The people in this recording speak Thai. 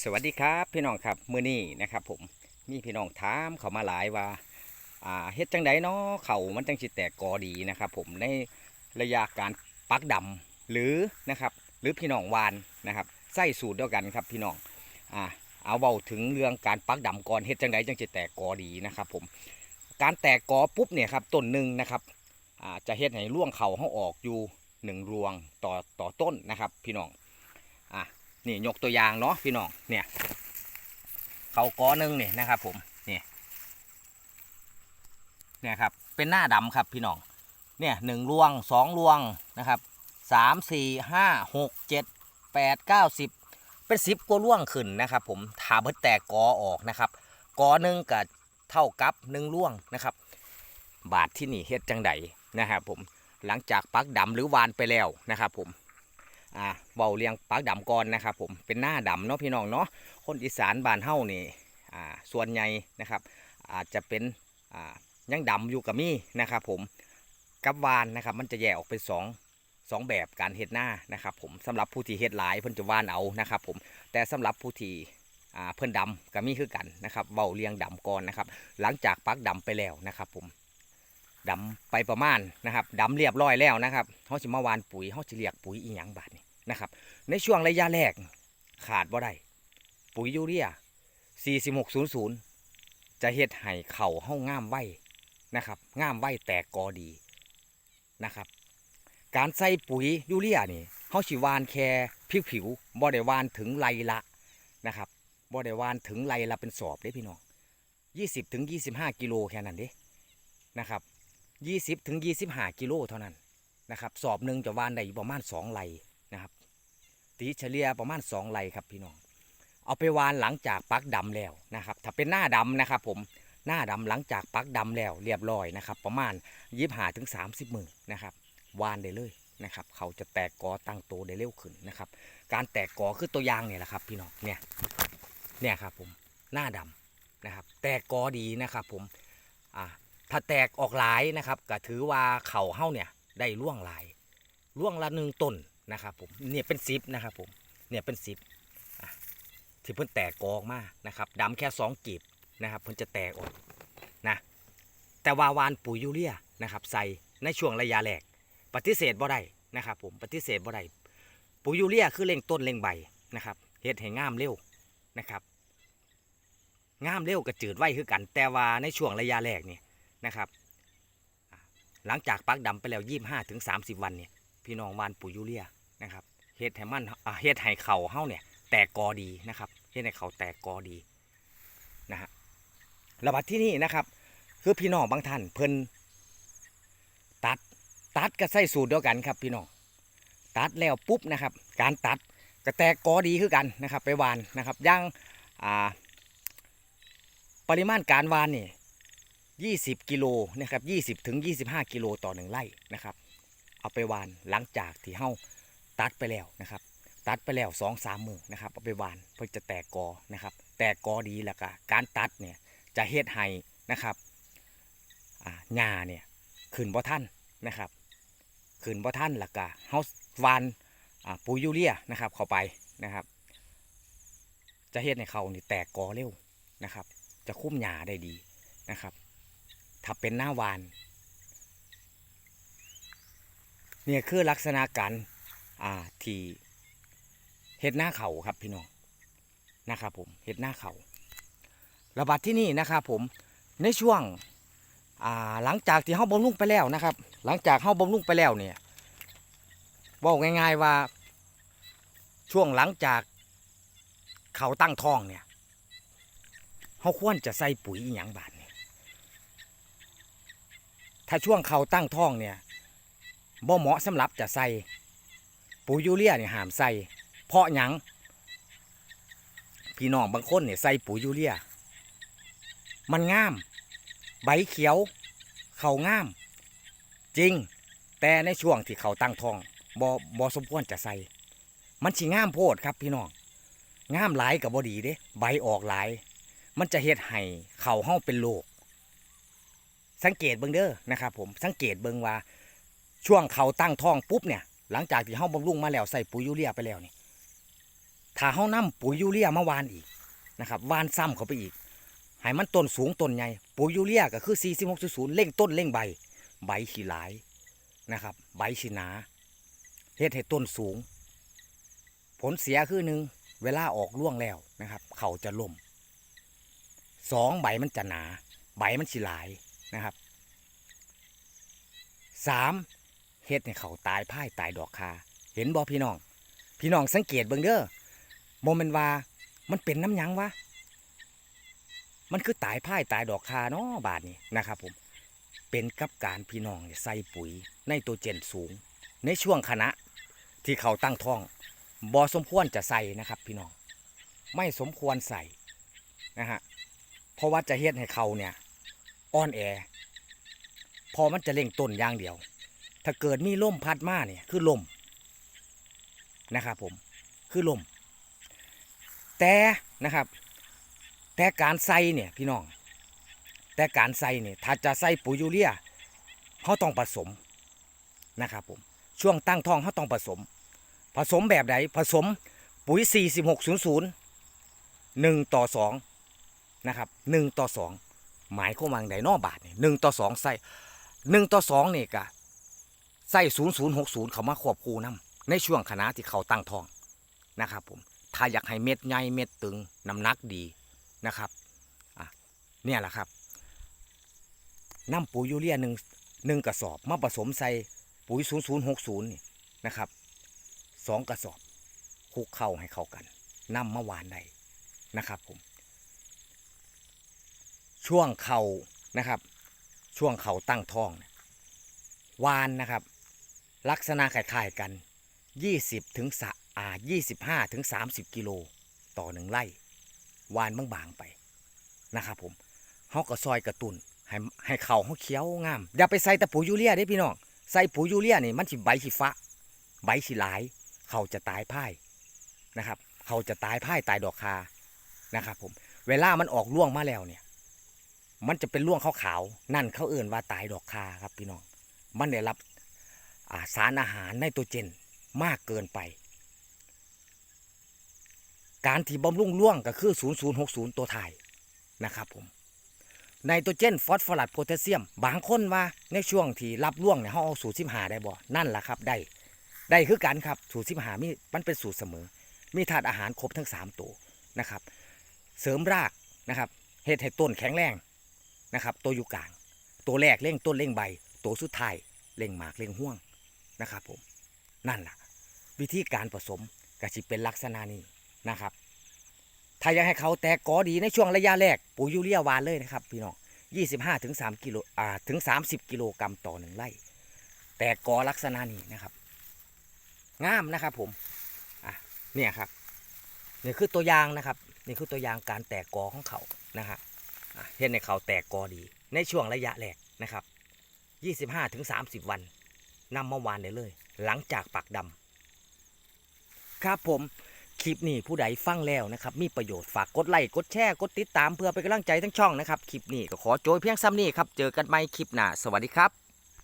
สวัสดีครับพี่น้องครับมื้อนี้นะครับผมมีพี่น้องถามเขามาหลายว่าอ่าเฮ็ดจังไดเนาะเขามันจังสิแตกกอดีนะครับผมในระยะการปักดำหรือนะครับหรือพี่น้องวานนะครับใส่สูตรเดียวกันครับพี่น้องอ่าเอาเบาถึงเรื่องการปักดำก่อนเฮ็ดจังไดจังสิแตกกอดีนะครับผมการแตกกอปุ๊บเนี่ยครับต้นหนึ่งนะครับอ่าจะเฮ็ดให้ร่วงเขาเขาออกอยู่หนึ่งรวงต่อต่อต้นนะครับพี่น้อง นี่ยกตัวอย่างเนาะพี่น้องเนี่ยเขากอหนึ่งเนี่ยนะครับ ผมเนี่ยเนี่ยครับเป็นหน้าดำครับพี่น้องเนี่ยหนึ่งรวงสองรวงนะครับสามสี่ห้าหกเจ็ดแปดเก้าสิบเป็นสิบกว่าร่วงขึ้นนะครับ ผมถาเบิดแตกกอออกนะครับกอหนึ่งกับเท่ากับหนึ่งร่วงนะครับ บาทที่นี่เฮ็ดจังไดนะครับผมหลังจากปักดำหรือวานไปแล้วนะครับผม อ่าเบาเลียงปากดำก่อนนะครับ ผมเป็นหน้าดำเนาะพี่น้องเนาะคนอีสานบ้านเฮานี่อ่าส่วนใหญ่นะครับ อาจจะเป็นอ่ายังดำอยู่กับมี่นะครับผมกับวานนะครับ มันจะแยกออกเป็นสองสองแบบการเฮ็ดหน้านะครับผมสำหรับผู้ที่เฮ็ดหลายเพิ่นจะวานเอานะครับ ผมแต่สำหรับผู้ที่อ่าเพิ่นดำก็มีคือกันนะครับเบาเลียงดำก่อนนะครับ หลังจากปักดำไปแล้วนะครับ ผมดำไปประมาณนะครับดำเรียบร้อยแล้วนะครับเขาจะมาวานปุ๋ยเขาจะเรียกปุ๋ยอีหยังบาดนี นะครับ ในช่วงระยะแรกขาดบ่ได้ ปุ๋ยยูเรีย 4600 จะเฮ็ดให้เข่าเฮาง่ามไว้นะครับง่ามไว้แตกกอดีนะครับ การใส่ปุ๋ยยูเรียนี่เฮาสิวานแค่ผิวๆบ่ได้วานถึงไรละนะครับบ่ได้วานถึงไรละเป็นสอบเด้พี่น้อง20ถึง25 กิโลแค่นั้นเด้นะครับ 20ถึง25 กิโลเท่านั้นนะครับ สอบหนึ่งจะวานได้อยู่ประมาณ 2 ไร นะครับ ตีเฉลี่ยประมาณ 2ไร่ครับพี่น้อง เอาไปวานหลังจากปักดำแล้วนะครับ ถ้าเป็นหน้าดำนะครับ ผมหน้าดำหลังจากปักดำแล้วเรียบร้อยนะครับ ประมาณยี่หาถึงสามสิบมือนะครับวานได้เลยนะครับ เขาจะแตกกอตั้งโตได้เร็วขึ้นนะครับ การแตกกอคือตัวยางเนี่ยแหละครับ พี่น้องเนี่ยเนี่ยครับผมหน้าดำนะครับ แตกกอดีนะครับ ผมอ่าถ้าแตกออกหลายนะครับก็ถือว่าเข่าเฮ้าเนี่ยได้ล่วงหลายล่วงละหนึ่งต้น นะครับผมเนี่ยเป็นซิปนะครับผมเนี่ยเป็นซิปที่เพิ่นแตกกอออกมากนะครับดำแค่สองกีบนะครับเพิ่นจะแตกออกนะแต่วาวานปุ๋ยยูเรียนะครับใส่ในช่วงระยะแรกปฏิเสธบ่ได้นะครับผมปฏิเสธบ่ได้ปุ๋ยยูเรียคือเร่งต้นเร่งใบนะครับเฮ็ดให้งามเร็วนะครับงามเร็วกับจืดไวคือกัน แต่ว่าในช่วงระยะแรกเนี่ยนะครับ หลังจากปักดำไปแล้วยี่ห้าถึงสามสิบวันเนี่ยพี่น้องวานปุ๋ยยูเรีย นะครับเฮ็ดให้มันอ่าเฮ็ดให้เขาเฮาเนี่ยแตกกอดีนะครับเฮ็ดให้เข่าแตกกอดีนะฮะระบาดที่นี่นะครับ คือพี่น้องบางท่านเพิ่นตัดตัดก็ใส่สูตรเดียวกันครับ พี่น้องตัดแล้วปุ๊บนะครับ การตัดก็แตกกอดีคือกันนะครับ ไปวานนะครับย่างอ่าปริมาณการวานนี่ 20 กิโลนะครับ 20 ถึง 25 กิโลต่อหนึ่งไร่นะครับ เอาไปวานหลังจากที่เฮา ตัดไปแล้วนะครับ ตัดไปแล้วสองสามมือนะครับเอาไปหวานเพื่อจะแตกกอนะครับ แตกกอดีแล้วก็การตัดเนี่ยจะเฮ็ดให้นะครับหญ้าเนี่ยขึ้นบ่ทันนะครับขึ้นบ่ทันแล้วก็เฮาหวานปุยยูเรียนะครับเข้าไปนะครับ จะเฮ็ดให้เขานี่แตกกอเร็วนะครับ จะคุ้มหญ้าได้ดีนะครับ ถ้าเป็นหน้าวานเนี่ยคือลักษณะการ อ่าที่เฮ็ดหน้าเขาครับพี่น้องนะครับผมเฮ็ดหน้าเขาระบาดที่นี่นะครับผมในช่วงอ่าหลังจากที่เฮาบำรุงไปแล้วนะครับ หลังจากเฮาบำรุงไปแล้วเนี่ยบอกง่ายๆว่าช่วงหลังจากเขาตั้งท้องเนี่ยเฮาควรจะใส่ปุ๋ยอีหยังบาดนี่ถ้าช่วงเขาตั้งท้องเนี่ยบ่เหมาะสำหรับจะใส่ ปุ๋ยยูเรียเนี่ยห้ามใส่ เพราะหยังพี่น้องบางคนเนี่ยใส่ปุ๋ยยูเรีย มันงาม ใบเขียว เขางาม จริง แต่ในช่วงที่เขาตั้งท้องบ่บ่สมควรจะใส่ มันสิงามโพดครับพี่น้องงามหลายกับบ่ดีเด้ ใบออกหลาย มันจะเฮ็ดให้เขาเฮาเป็นโรคสังเกตเบิงเด้อนะครับผมสังเกตเบิงว่า ช่วงเขาตั้งท้องปุ๊บเนี่ย หลังจากที่เฮาบำรุงมาแล้วใส่ปุ๋ยยูเรียไปแล้วนี่ถ้าเฮานำปุ๋ยยูเรียมาวานอีกนะครับวานซ้ำเข้าไปอีกให้มันต้นสูงต้นใหญ่ปุ๋ยยูเรียก็คือ4600เร่งต้นเร่งใบ ใบสีหลายนะครับ ใบสีหนาเฮ็ดให้ต้นสูง ผลเสียคือหนึ่งเวลาออกร่วงแล้วนะครับ เขาจะล่มสองใบมันจะหนา ใบมันสิหลายนะครับสาม ฮ็ดให้เขาตายพ่ายตายดอกคาเห็นบ่พี่น้อง พี่น้องสังเกตเบิ่งเด้อโมเมนว่ามันเป็นน้ำยังวะมันคือตายพ่ายตายดอกคาเนาะบาทนี้นะครับผมเป็นกับการพี่น้องใส่ปุ๋ยในตัวเจนสูง ในช่วงคณะที่เขาตั้งท้องบอสมควรจะใส่นะครับ พี่น้อง ไม่สมควรใส่นะฮะเพราะว่าจะเฮ็ดให้เขาเนี่ยอ่อนแอ พอมันจะเล่งต้นอย่างเดียว ถ้าเกิดมีลมพัดมาเนี่ยคือลมนะครับผมคือลม แต่นะครับ แต่การใส่เนี่ยพี่น้อง แต่การใส่เนี่ยถ้าจะใส่ปุ๋ยยูเรียเขาต้องผสมนะครับผมช่วงตั้งท้องเขาต้องผสม ผสมแบบไหนผสมปุ๋ย 4600 1 ต่อ2นะครับ1ต่อ 2 หมายความว่าไงนอบาทเนี่ย1ต่อ 2 ใส่ 1 ต่อ 2 นี่ก็ ใส่0060เขามาควบคู่นํในช่วงคณะที่เขาตั้งท้องนะครับผมถ้าอยากให้เม็ดใหญ่เม็ดตึงน้ำหนักดีนะครับอะเนี่ยแหละครับน้ำปุ๋ยยูเรียหนึ่งหนึ่งกระสอบ มาผสมใส่ปุ๋ย 0060นี่นะครับสองกระสอบคลุกเข้าให้เข้ากันน้ำมาหวานได้นะครับผม ช่วงเขานะครับ ช่วงเขาตั้งท้องเนี่ยหวานนะครับ ลักษณะคล้ายๆกัน 20ถึงสะอ่า25ถึง30 กิโลต่อหนึ่งไร่วานบางๆไปนะครับผมเฮาก็ซอยกระตุนให้ให้เขาเขาเขียวงาม อย่าไปใส่ต่ปุ๋ยยูเรียเด้พี่น้องใส่ปุ๋ยยูเรียนี่มันสิใบสิฟ้าใบสิหลาย เขาจะตายพ่ายนะครับ เขาจะตายพ่ายตายดอกคานะครับผมเวลามันออกร่วงมาแล้วเนี่ย มันจะเป็นร่วงขาวๆนั่นเขาเอื่นว่าตายดอกคาครับพี่น้อง มันได้รับ สารอาหารไนโตรเจนมากเกินไป การที่บำรุงร่วงก็คือ 0060 ตัวถ่ายนะครับผมไนโตรเจนฟอสฟอรัสโพแทสเซียม บางคนว่าในช่วงที่รับร่วงเนี่ยเขาเอาสูตรสิบหาได้บ่ นั่นแหละครับได้ ได้คือกันครับสูตรสิบหามีมันเป็นสูตรเสมอ มีธาตุอาหารครบทั้งสามตัวนะครับ เสริมรากนะครับเฮ็ดให้ต้นแข็งแรงนะครับ ตัวอยู่กลาง ตัวแรกเร่งต้นเร่งใบ ตัวสุดท้ายเร่งหมากเร่งห่วง นะครับผมนั่นแหละวิธีการผสมก็สิเป็นลักษณะนี้นะครับ ถ้าอยากให้เขาแตกกอดีในช่วงระยะแรกปุ๋ยยูเรียหวานเลยนะครับพี่น้อง25ถึง3กิโลอ่าถึง 30 กิโลกรัมต่อหนึ่งไร่ แต่กอลักษณะนี้นะครับงามนะครับผมอะเนี่ยครับนี่คือตัวอย่างนะครับนี่คือตัวอย่างการแตกกอของเขานะฮะอะเห็นในเขาแตกกอดี ในช่วงระยะแรกนะครับ 25ถึง30 วัน นำมาหวานได้เลย หลังจากปักดำครับผมคลิปนี้ผู้ใดฟังแล้วนะครับมีประโยชน์ฝากกดไลค์กดแชร์กดติดตามเพื่อเป็นกำลังใจทั้งช่องนะครับคลิปนี้ก็ขอโจยเพียงซ้ำนี้ครับเจอกันใหม่คลิปหน้าสวัสดีครับ